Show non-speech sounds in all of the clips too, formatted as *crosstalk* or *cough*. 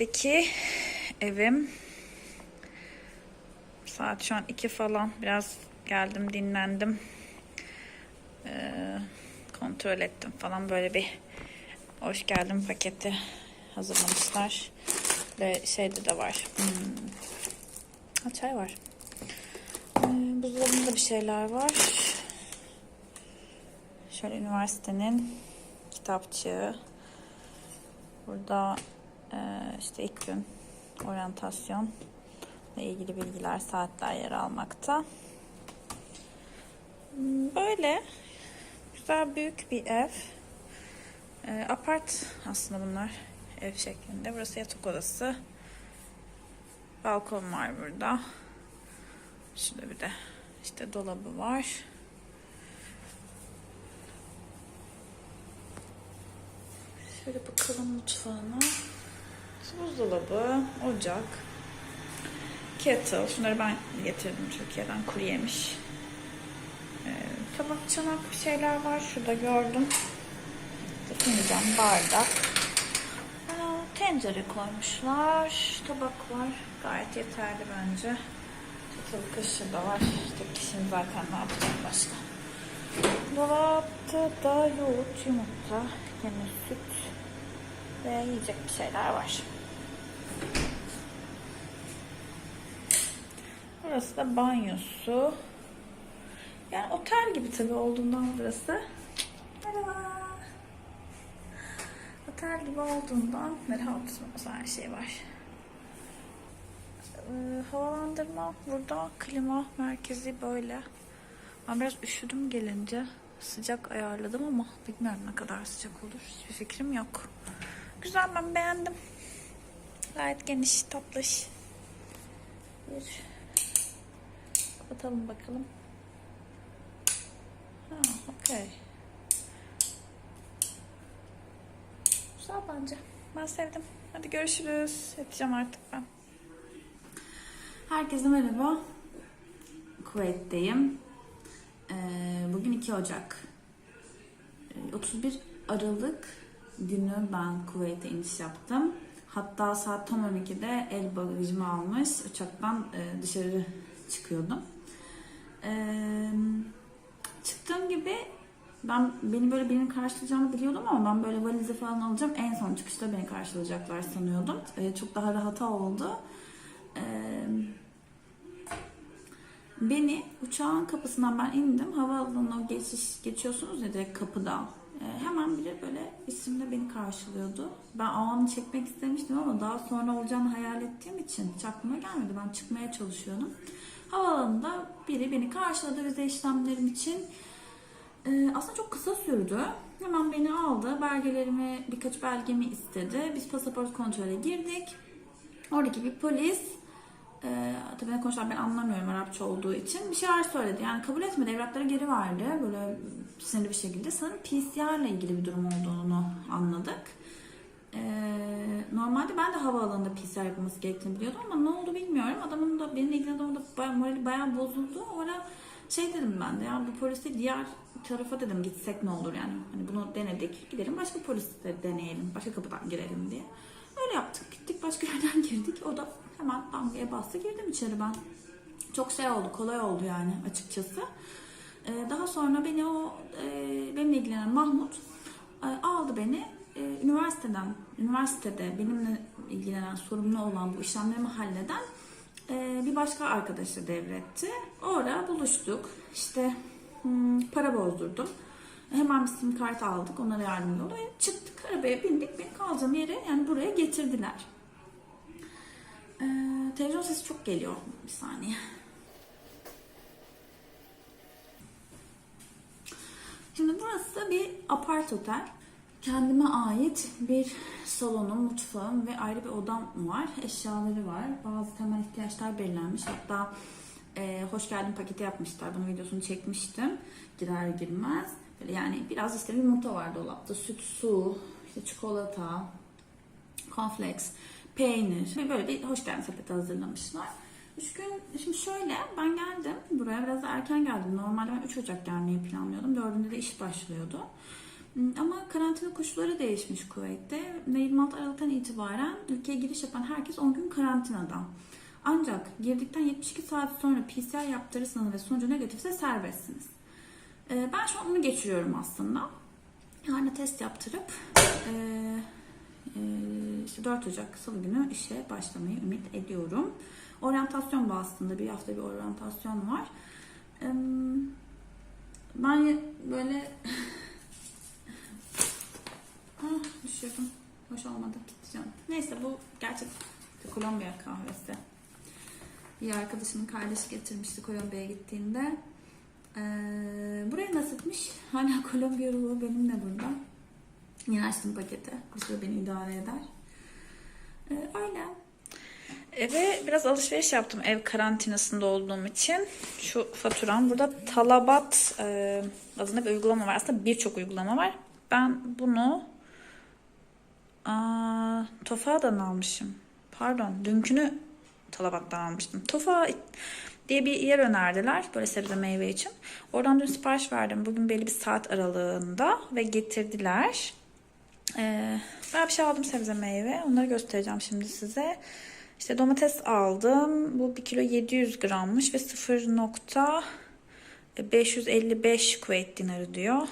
Kuveyt'teki evim. Saat şu an 2 falan. Biraz geldim dinlendim. Ee, kontrol ettim falan böyle bir hoş geldin paketi hazırlamışlar. Ve şeyde de var. Hmm. Ha, çay var. Ee, buzdolabında bir şeyler var. Şöyle üniversitenin kitapçığı. Burada işte ilk gün oryantasyon ile ilgili bilgiler, saatler yer almakta. Böyle güzel büyük bir ev. E, apart aslında bunlar ev şeklinde. Burası yatak odası. Balkon var burada. Şurada bir de işte dolabı var. Şöyle bakalım mutfağına. Buzdolabı, ocak, kettle. Şunları ben getirdim Türkiye'den kuru yemiş. Ee, tabak, çanak bir şeyler var. Şurada gördüm. Fincan, bardak. Aa, tencere koymuşlar. Tabak var. Gayet yeterli bence. Çatalı kaşığı da var. İşte kişinin zaten ne yapacak başka. Dolapta da yoğurt, yumurta, yine süt ve yiyecek bir şeyler var. Burası da banyosu. Yani otel gibi tabii olduğundan burası. Merhaba. Otel gibi olduğundan merhaba her şey var. Ee, havalandırma burada klima merkezi böyle. Ben biraz üşüdüm gelince. Sıcak ayarladım ama bilmiyorum ne kadar sıcak olur. Hiçbir fikrim yok. Güzel ben beğendim. Gayet geniş, tatlış. Bir kapatalım bakalım. Ha, okey. Güzel bence. Ben sevdim. Hadi görüşürüz. Yatacağım artık ben. Herkese merhaba. Kuveyt'teyim. Ee, bugün 2 Ocak. Ee, 31 Aralık günü ben Kuveyt'e iniş yaptım. Hatta saat tam 12'de el bagajımı almış uçaktan e, dışarı çıkıyordum. Ee, çıktığım gibi ben beni böyle birinin karşılayacağını biliyordum ama ben böyle valizi falan alacağım. En son çıkışta beni karşılayacaklar sanıyordum. Ee, çok daha rahata oldu. Beni uçağın kapısından ben indim. Havaalanına geçiş, geçiyorsunuz ya direkt kapıda. Ee, hemen biri böyle isimle beni karşılıyordu. Ben o çekmek istemiştim ama daha sonra olacağını hayal ettiğim için hiç gelmedi. Ben çıkmaya çalışıyordum. Havaalanında biri beni karşıladı vize işlemlerim için. Ee, aslında çok kısa sürdü. Hemen beni aldı. Belgelerimi, birkaç belgemi istedi. Biz pasaport kontrole girdik. Oradaki bir polis ee, tabii ne konuşlar ben anlamıyorum Arapça olduğu için. Bir şeyler söyledi. Yani kabul etmedi. Evrakları geri verdi. Böyle sinirli bir şekilde. Sanırım PCR ile ilgili bir durum olduğunu anladık. Ee, normalde ben de havaalanında PCR yapılması gerektiğini biliyordum ama ne oldu bilmiyorum. Adamın da benimle ilgili adamın da bayağı, morali bayağı bozuldu. Orada şey dedim ben de ya bu polisi diğer tarafa dedim gitsek ne olur yani. Hani bunu denedik. Gidelim başka poliste deneyelim. Başka kapıdan girelim diye. Öyle yaptık. Gittik başka yerden *laughs* girdik. O da hemen damgaya bastı. Girdim içeri ben. Çok şey oldu. Kolay oldu yani açıkçası. Ee, daha sonra beni o e, benimle ilgilenen Mahmut e, aldı beni e, üniversiteden üniversitede benimle ilgilenen sorumlu olan bu işlemlerimi halleden bir başka arkadaşa devretti. Orada buluştuk. İşte hmm, para bozdurdum. Hemen bir sim kart aldık. Onlara yardımcı oldu. Çıktık arabaya bindik. Beni kalacağım yere yani buraya getirdiler. Ee, televizyon sesi çok geliyor. Bir saniye. Şimdi burası bir apart otel. Kendime ait bir salonum, mutfağım ve ayrı bir odam var. Eşyaları var. Bazı temel ihtiyaçlar belirlenmiş. Hatta e, hoş geldin paketi yapmışlar. Bunun videosunu çekmiştim. Girer girmez. Böyle yani biraz işte bir yumurta var dolapta. Süt, su, işte çikolata, cornflakes, peynir. Ve böyle bir hoş geldin sepeti hazırlamışlar. Üç gün, şimdi şöyle ben geldim buraya biraz erken geldim. Normalde ben 3 Ocak gelmeyi planlıyordum. Dördünde de iş başlıyordu. Hmm, Ama karantina koşulları değişmiş Kuveyt'te ve 26 Aralık'tan itibaren ülkeye giriş yapan herkes 10 gün karantinada. Ancak girdikten 72 saat sonra PCR yaptırırsanız ve sonucu negatifse serbestsiniz. Ee, Ben şu an onu geçiriyorum aslında. Yani test yaptırıp e, e, işte 4 Ocak Salı günü işe başlamayı ümit ediyorum. Oryantasyon bu aslında. Bir hafta bir oryantasyon var. Ben böyle *laughs* ah, düşüyorum. Hoş olmadı. Canım. Neyse bu gerçek Kolombiya kahvesi. Bir arkadaşımın kardeşi getirmişti Kolombiya'ya gittiğinde. Ee, buraya nasipmiş. Hala Kolombiya ruhu benimle burada. Açtım paketi. Bu süre beni idare eder. Ee, öyle. Eve biraz alışveriş yaptım ev karantinasında olduğum için. Şu faturam. Burada Talabat e, adında bir uygulama var. Aslında birçok uygulama var. Ben bunu Tofa'dan almışım. Pardon. Dünkünü Talabat'tan almıştım. Tofa diye bir yer önerdiler. Böyle sebze meyve için. Oradan dün sipariş verdim. Bugün belli bir saat aralığında ve getirdiler. Ee, ben bir şey aldım sebze meyve. Onları göstereceğim şimdi size. İşte domates aldım. Bu 1 kilo 700 grammış ve 0.555 Kuveyt dinarı diyor.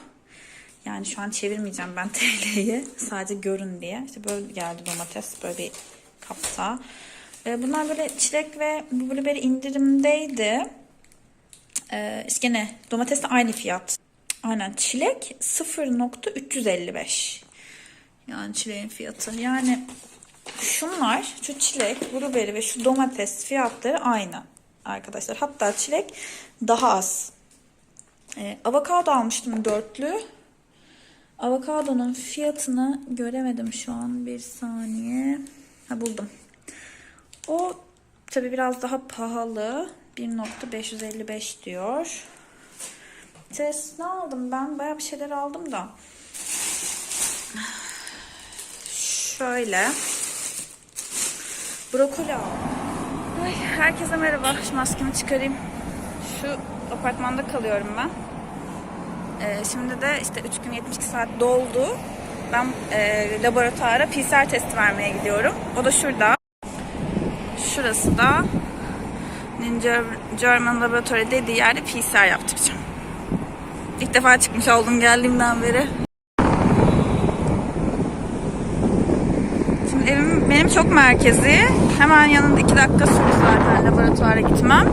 Yani şu an çevirmeyeceğim ben *laughs* TL'yi. Sadece görün diye. İşte böyle geldi domates. Böyle bir kapta. Ee, bunlar böyle çilek ve blueberry indirimdeydi. Ee, işte gene domates de aynı fiyat. Aynen çilek 0.355. Yani çileğin fiyatı. Yani şunlar, şu çilek, blueberry ve şu domates fiyatları aynı arkadaşlar. Hatta çilek daha az. Ee, avokado almıştım dörtlü. Avokadonun fiyatını göremedim şu an. Bir saniye. Ha buldum. O tabi biraz daha pahalı. 1.555 diyor. Test ne aldım ben? Baya bir şeyler aldım da. Şöyle. Brokoli. Ay, herkese merhaba. Şu maskemi çıkarayım. Şu apartmanda kalıyorum ben. Ee, şimdi de işte 3 gün 72 saat doldu. Ben e, laboratuvara PCR testi vermeye gidiyorum. O da şurada. Şurası da German Laboratory dediği yerde PCR yaptıracağım. İlk defa çıkmış oldum geldiğimden beri. Evim benim çok merkezi. Hemen yanında iki dakika sürdü zaten laboratuvara gitmem.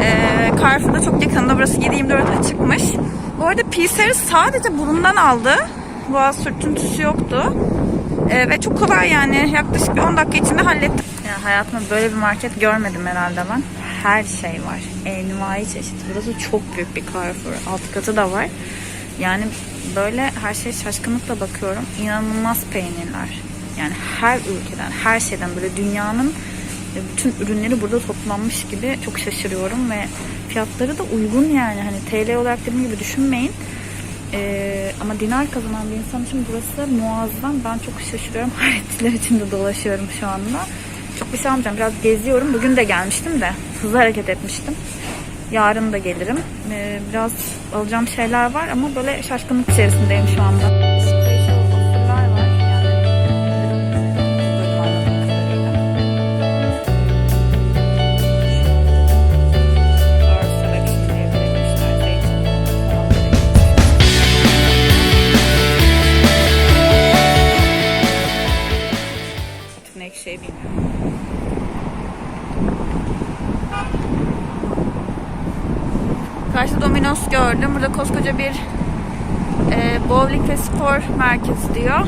Ee, Carrefour'da çok yakında. Burası 7-24 açıkmış. Bu arada PCR'ı sadece burundan aldı. Boğaz sürtüntüsü yoktu. Ee, ve çok kolay yani. Yaklaşık bir 10 dakika içinde hallettim. Ya hayatımda böyle bir market görmedim herhalde ben. Her şey var. Envai çeşit. Burası çok büyük bir Carrefour. Alt katı da var. Yani böyle her şey şaşkınlıkla bakıyorum. İnanılmaz peynirler. Yani her ülkeden, her şeyden böyle dünyanın bütün ürünleri burada toplanmış gibi çok şaşırıyorum ve fiyatları da uygun yani. Hani TL olarak dediğim gibi düşünmeyin. Ee, ama dinar kazanan bir insan için burası muazzam. Ben çok şaşırıyorum. *laughs* Hayretçiler içinde dolaşıyorum şu anda. Çok bir şey almayacağım. Biraz geziyorum. Bugün de gelmiştim de. Hızlı hareket etmiştim. Yarın da gelirim. Ee, biraz alacağım şeyler var ama böyle şaşkınlık içerisindeyim şu anda. Ne şey bilmiyorum. Karşıda Domino's gördüm. Burada koskoca bir e, bowling ve spor merkezi diyor.